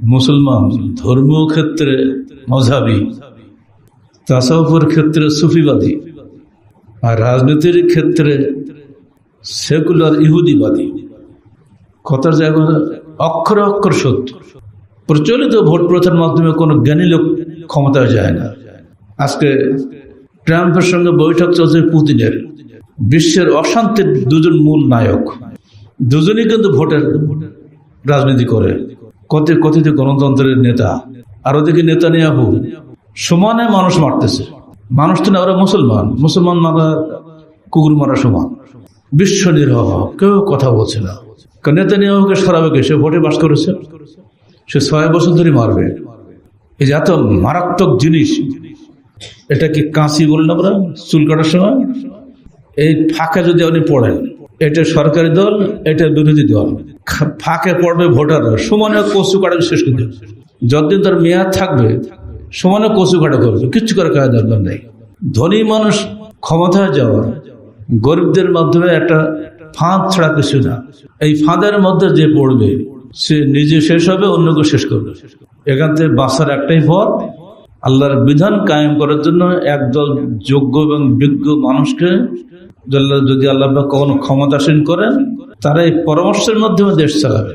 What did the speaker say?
মুসলমান ধর্মীয় ক্ষেত্রে মজাবি, তাসাউফের ক্ষেত্রে সুফিবাদী, আর রাজনীতির ক্ষেত্রে সেকুলার ইহুদিবাদী। কথার জায়গা অক্ষরে অক্ষর সত্য। প্রচলিত ভোট প্রথার মাধ্যমে কোনো জ্ঞানী লোক ক্ষমতায় যায় না। আজকে ট্রাম্পের সঙ্গে বৈঠক চলছে পুতিনের। বিশ্বের অশান্তির দুজন মূল নায়ক। দুজনই কিন্তু ভোটের রাজনীতি করে। কত কথিত গণতন্ত্রের নেতা। আর ওদিকে নেতা নিয়ে সমানে মানুষ মারতেছে। মানুষ তো না, ওরা মুসলমান। মুসলমান মারা, কুকুর মারা সমান। বিশ্ব নিরহ। কেউ কথা বলছে না। কারণ নেতানিয়াহুকে সরাবে কে? সে ভোটে বাস করেছে। সে ছয় বছর ধরে মারবে। এই যে এত মারাত্মক জিনিস, এটা কি কাঁচি বলেন আমরা? চুল কাটার সময়? এই ফাঁকা যদি আপনি পড়েন, এটা সরকারি দল, এটা বিরোধী দল। ফাঁকে পড়বে ভোটাররা। সমানে কচু কাটা শেষ করে যতদিন তার মেয়াদ থাকবে সমানে কচু কাটা করবে। কিচ্ছু করে কাজ দরকার নেই। ধনী মানুষ ক্ষমতায় যাওয়ার গরিবদের মাধ্যমে একটা ফাঁদ ছাড়া কিছু না। এই ফাঁদের মধ্যে যে পড়বে, সে নিজে শেষ হবে, অন্যকে শেষ করবে। এখান থেকে বাঁচার একটাই পথ, আল্লাহর বিধান কায়েম করার জন্য একদল যোগ্য এবং বিজ্ঞ মানুষকে যদি আল্লাহ কখনো ক্ষমতাসীন করেন তারা এই পরামর্শের মাধ্যমে দেশ চালাবে।